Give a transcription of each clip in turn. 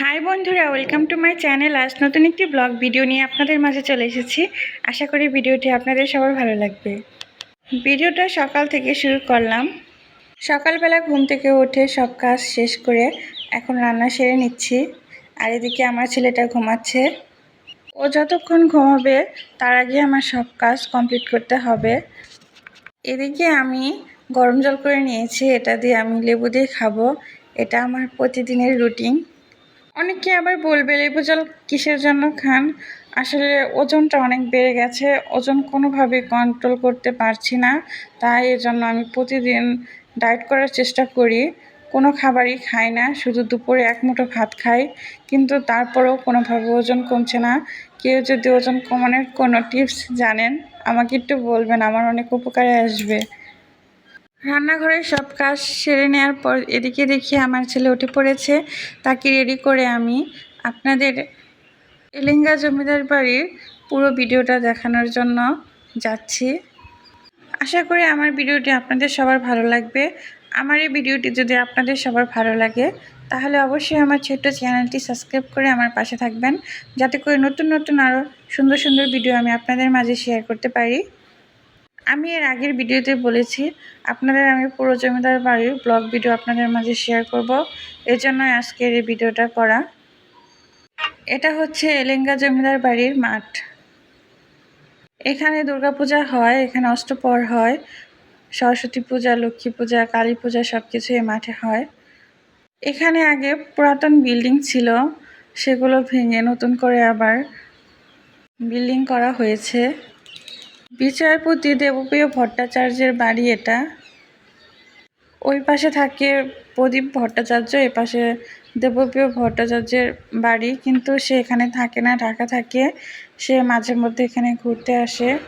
High বন্ধুরা, welcome to my channel. আজ নতুন একটি ব্লগ ভিডিও নিয়ে আপনাদের মাঝে চলে এসেছি। আশা করি ভিডিওটি আপনাদের সবার ভালো লাগবে। ভিডিওটা সকাল থেকে শুরু করলাম। সকালবেলা ঘুম থেকে উঠে সব কাজ শেষ করে এখন রান্না সেরে নিচ্ছি। আর এদিকে আমার ছেলেটা ঘুমাচ্ছে। ও যতক্ষণ ঘুমাবে, তার আগে আমার সব কাজ কমপ্লিট করতে হবে। এদিকে আমি গরম জল করে নিয়েছি, এটা দিয়ে আমি লেবু দিয়ে খাব। এটা আমার প্রতিদিনের রুটিন। অনেকে আবার বলবে লেবু জল কিসের জন্য খান? আসলে ওজনটা অনেক বেড়ে গেছে, ওজন কোনোভাবে কন্ট্রোল করতে পারছি না। তাই এর জন্য আমি প্রতিদিন ডায়েট করার চেষ্টা করি। কোনো খাবারই খাই না, শুধু দুপুরে এক মুঠো ভাত খাই, কিন্তু তারপরেও কোনোভাবে ওজন কমছে না। কেউ যদি ওজন কমানোর কোনো টিপস জানেন, আমাকে একটু বলবেন, আমার অনেক উপকারে আসবে। রান্নাঘরের সব কাজ সেরে নেওয়ার পর এদিকে দেখি আমার ছেলে উঠে পড়েছে। তাকে রেডি করে আমি আপনাদের এলেঙ্গা জমিদার বাড়ির পুরো ভিডিওটা দেখানোর জন্য যাচ্ছি। আশা করি আমার ভিডিওটি আপনাদের সবার ভালো লাগবে। আমার এই ভিডিওটি যদি আপনাদের সবার ভালো লাগে, তাহলে অবশ্যই আমার ছোট্ট চ্যানেলটি সাবস্ক্রাইব করে আমার পাশে থাকবেন। যাতে করে নতুন নতুন আরও সুন্দর সুন্দর ভিডিও আমি আপনাদের মাঝে শেয়ার করতে পারি। আমি এর আগের ভিডিওতে বলেছি, আপনাদের আমি পুরো জমিদার বাড়ির ব্লগ ভিডিও আপনাদের মাঝে শেয়ার করব। জন্য আজকের এই ভিডিওটা করা। এটা হচ্ছে এলেঙ্গা জমিদার বাড়ির মাঠ। এখানে দুর্গাপূজা হয়, এখানে অষ্টপর হয়, সরস্বতী পূজা, লক্ষ্মী পূজা, কালী পূজা সব কিছু এই মাঠে হয়। এখানে আগে পুরাতন বিল্ডিং ছিল, সেগুলো ভেঙে নতুন করে আবার বিল্ডিং করা হয়েছে। বিচারপতি দেবপ্রিয় ভট্টাচার্যের বাড়ি এটা। ওই পাশে থাকে প্রদীপ ভট্টাচার্য, এ পাশে দেবপ্রিয় ভট্টাচার্যের বাড়ি। কিন্তু সে এখানে থাকে না, ঢাকা থাকে। সে মাঝে মধ্যে এখানে ঘুরতে আসে।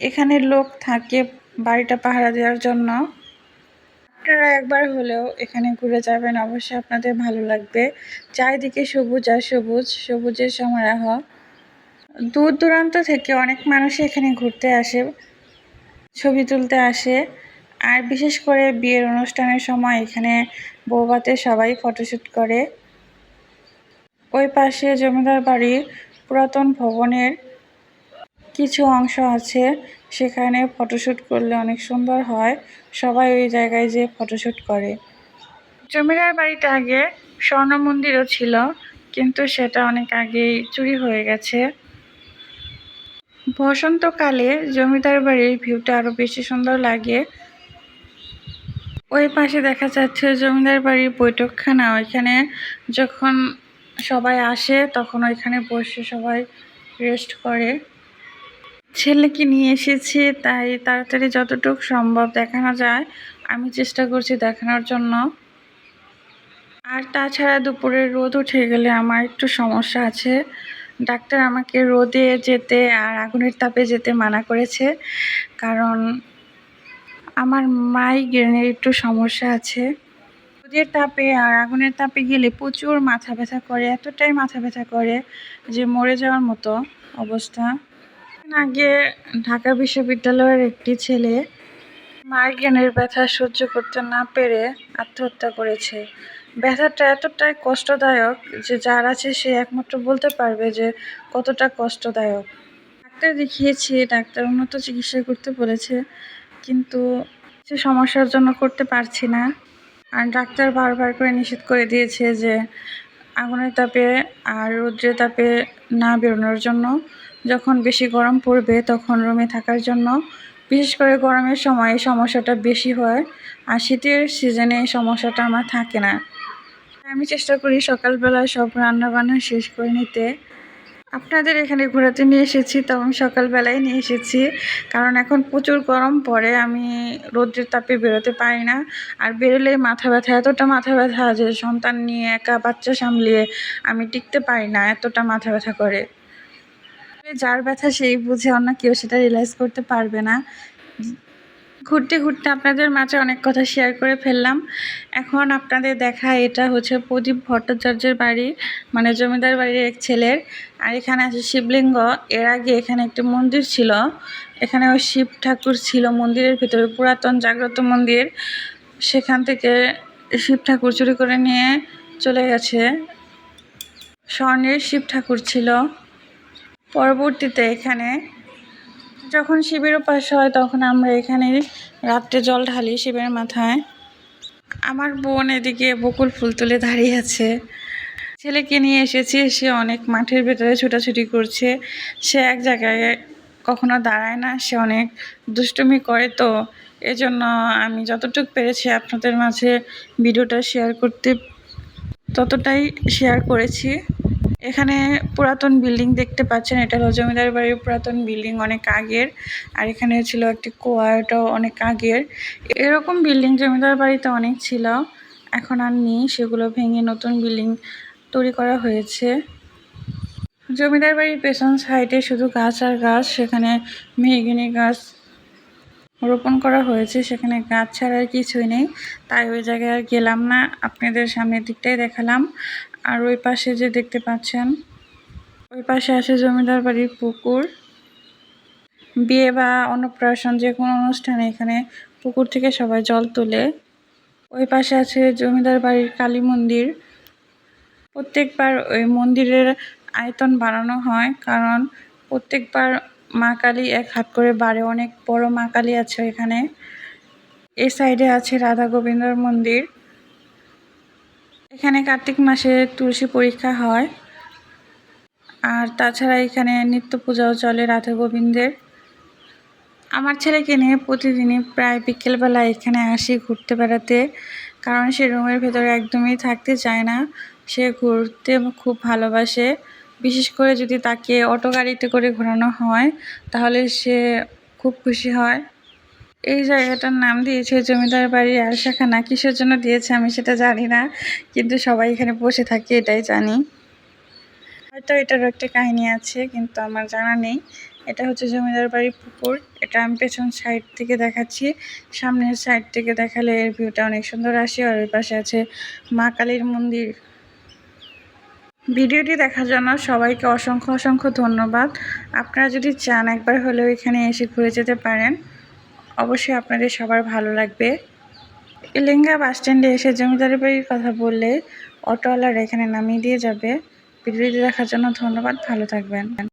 এখানে লোক থাকে বাড়িটা পাহারা দেওয়ার জন্য। আপনারা একবার হলেও এখানে ঘুরে যাবেন, অবশ্যই আপনাদের ভালো লাগবে। চারিদিকে সবুজ আর সবুজ, সবুজের সমারোহ। দূর দূরান্ত থেকে অনেক মানুষই এখানে ঘুরতে আসে, ছবি তুলতে আসে। আর বিশেষ করে বিয়ের অনুষ্ঠানের সময় এখানে বৌভাতে সবাই ফটোশ্যুট করে। ওই পাশে জমিদার বাড়ির পুরাতন ভবনের কিছু অংশ আছে, সেখানে ফটোশ্যুট করলে অনেক সুন্দর হয়। সবাই ওই জায়গায় যেয়ে ফটোশ্যুট করে। জমিদার বাড়িতে আগে স্বর্ণ মন্দিরও ছিল, কিন্তু সেটা অনেক আগেই চুরি হয়ে গেছে। বসন্তকালে জমিদার বাড়ির ভিউটা আরও বেশি সুন্দর লাগে। ওই পাশে দেখা যাচ্ছে জমিদার বাড়ির বৈঠকখানা। ওইখানে যখন সবাই আসে, তখন ওইখানে বসে সবাই রেস্ট করে। ছেলেকে নিয়ে এসেছি, তাই তাড়াতাড়ি যতটুকু সম্ভব দেখানো যায়। আমি চেষ্টা করছি দেখানোর জন্য। আর তাছাড়া দুপুরে রোদ উঠে গেলে আমার একটু সমস্যা আছে। ডাক্তার আমাকে রোদে যেতে আর আগুনের তাপে যেতে মানা করেছে। কারণ আমার মাইগ্রেনের একটু সমস্যা আছে। রোদের তাপে আর আগুনের তাপে গেলে প্রচুর মাথা ব্যথা করে, এতটাই মাথা ব্যথা করে যে মরে যাওয়ার মতো অবস্থা। আগে ঢাকা বিশ্ববিদ্যালয়ের একটি ছেলে মাইগ্রেনের ব্যথা সহ্য করতে না পেরে আত্মহত্যা করেছে। ব্যথাটা এতটাই কষ্টদায়ক যে যার আছে সে একমাত্র বলতে পারবে যে কতটা কষ্টদায়ক। ডাক্তার দেখিয়েছি, ডাক্তার উন্নত চিকিৎসা করতে বলেছে, কিন্তু সে সমস্যার জন্য করতে পারছি না। আর ডাক্তার বারবার করে নিষেধ করে দিয়েছে যে আগুনের তাপে আর রৌদ্রের তাপে না বেরোনোর জন্য। যখন বেশি গরম পড়বে তখন রুমে থাকার জন্য। বিশেষ করে গরমের সময় সমস্যাটা বেশি হয়, আর শীতের সিজনে এই সমস্যাটা আমার থাকে না। আমি চেষ্টা করি সকালবেলায় সব রান্নাবান্না শেষ করে নিতে। আপনাদের এখানে ঘোরাতে নিয়ে এসেছি, তো আমি সকালবেলায় নিয়ে এসেছি। কারণ এখন প্রচুর গরম পড়ে, আমি রোদ্রের তাপে বেরোতে পারি না। আর বেরোলে মাথা ব্যথা, এতটা মাথা ব্যথা যে সন্তান নিয়ে একা, বাচ্চা সামলিয়ে আমি টিকতে পারি না, এতটা মাথা ব্যথা করে। যার ব্যথা সেই বুঝে অন্য কেউ সেটা রিয়েলাইজ করতে পারবে না। ঘুরতে ঘুরতে আপনাদের মাঝে অনেক কথা শেয়ার করে ফেললাম। এখন আপনাদের দেখা, এটা হচ্ছে প্রদীপ ভট্টাচার্যের বাড়ি মানে জমিদার বাড়ির এক ছেলের। আর এখানে আছে শিবলিঙ্গ। এর আগে এখানে একটি মন্দির ছিল। এখানে ওই শিব ঠাকুর ছিল মন্দিরের ভিতরে, পুরাতন জাগ্রত মন্দির। সেখান থেকে শিব ঠাকুর চুরি করে নিয়ে চলে গেছে। স্বর্ণের শিব ঠাকুর ছিল। পরবর্তীতে এখানে যখন শিবের উপাস হয়, তখন আমরা এখানে রাত্রে জল ঢালি শিবের মাথায়। আমার বোন এদিকে বকুল ফুল তুলে দাঁড়িয়ে আছে। ছেলেকে নিয়ে এসেছি, সে অনেক মাঠের ভেতরে ছোটাছুটি করছে। সে এক জায়গায় কখনো দাঁড়ায় না, সে অনেক দুষ্টুমি করে। তো এজন্য আমি যতটুকু পেরেছি আপনাদের মাঝে ভিডিওটা শেয়ার করতে, ততটাই শেয়ার করেছি। এখানে পুরাতন বিল্ডিং দেখতে পাচ্ছেন, এটা হলো জমিদার বাড়ির পুরাতন বিল্ডিং, অনেক আগের। আর এখানে ছিল একটি কুয়া এটাও অনেক আগের। এরকম বিল্ডিং জমিদার বাড়িতে অনেক ছিল, এখন আর নেই, সেগুলো ভেঙে নতুন বিল্ডিং তৈরি করা হয়েছে। জমিদার বাড়ির পেছন সাইডে শুধু গাছ আর গাছ, সেখানে মেহগিনি গাছ রোপণ করা হয়েছে, সেখানে গাছ ছাড়া আর কিছুই নেই। তাই ওই জায়গায় আর গেলাম না, আপনাদের সামনের দিকটাই দেখালাম। আর ওই পাশে যে দেখতে পাচ্ছেন, ওই পাশে আছে জমিদার বাড়ির পুকুর। বিয়ে বা অন্নপ্রাশন যে কোনো অনুষ্ঠানে এখানে পুকুর থেকে সবাই জল তোলে। ওই পাশে আছে জমিদার বাড়ির কালী মন্দির। প্রত্যেকবার ওই মন্দিরের আয়তন বাড়ানো হয়, কারণ প্রত্যেকবার মা কালী এক হাত করে বাড়ে, অনেক বড় মা কালী আছে এখানে এ সাইডে আছে রাধা গোবিন্দর মন্দির। এখানে কার্তিক মাসে তুলসী পরীক্ষা হয়। আর তাছাড়া এখানে নিত্য পূজাও চলে রাধা গোবিন্দের। আমার ছেলেকে নিয়ে প্রতিদিনই প্রায় বিকেলবেলা এখানে আসি ঘুরতে বেড়াতে। কারণ সে রুমের ভেতরে একদমই থাকতে চায় না। সে ঘুরতে খুব ভালোবাসে। বিশেষ করে যদি তাকে অটো গাড়িতে করে ঘোরানো হয়, তাহলে সে খুব খুশি হয়। এই জায়গাটার নাম দিয়েছে জমিদার বাড়ি বাড়ির আরশাখানা কিসের জন্য দিয়েছে আমি সেটা জানি না, কিন্তু সবাই এখানে বসে থাকে, এটাই জানি। হয়তো এটার একটা কাহিনী আছে, কিন্তু আমার জানা নেই। এটা হচ্ছে জমিদার বাড়ির পুকুর। এটা আমি পেছন সাইড থেকে দেখাচ্ছি। সামনের সাইড থেকে দেখালে এর ভিউটা অনেক সুন্দর আসে, আর ওই পাশে আছে মা কালীর মন্দির। ভিডিওটি দেখার জন্য সবাইকে অসংখ্য অসংখ্য ধন্যবাদ। আপনারা যদি চান একবার হলেও এখানে এসে ঘুরে যেতে পারেন। অবশ্যই আপনাদের সবার ভালো লাগবে। লেঙ্গা বাস স্ট্যান্ডে এসে জমিদারি বাড়ির কথা বললে অটোওয়ালার এখানে নামিয়ে দিয়ে যাবে। ভিডিওটি দেখার জন্য ধন্যবাদ, ভালো থাকবেন।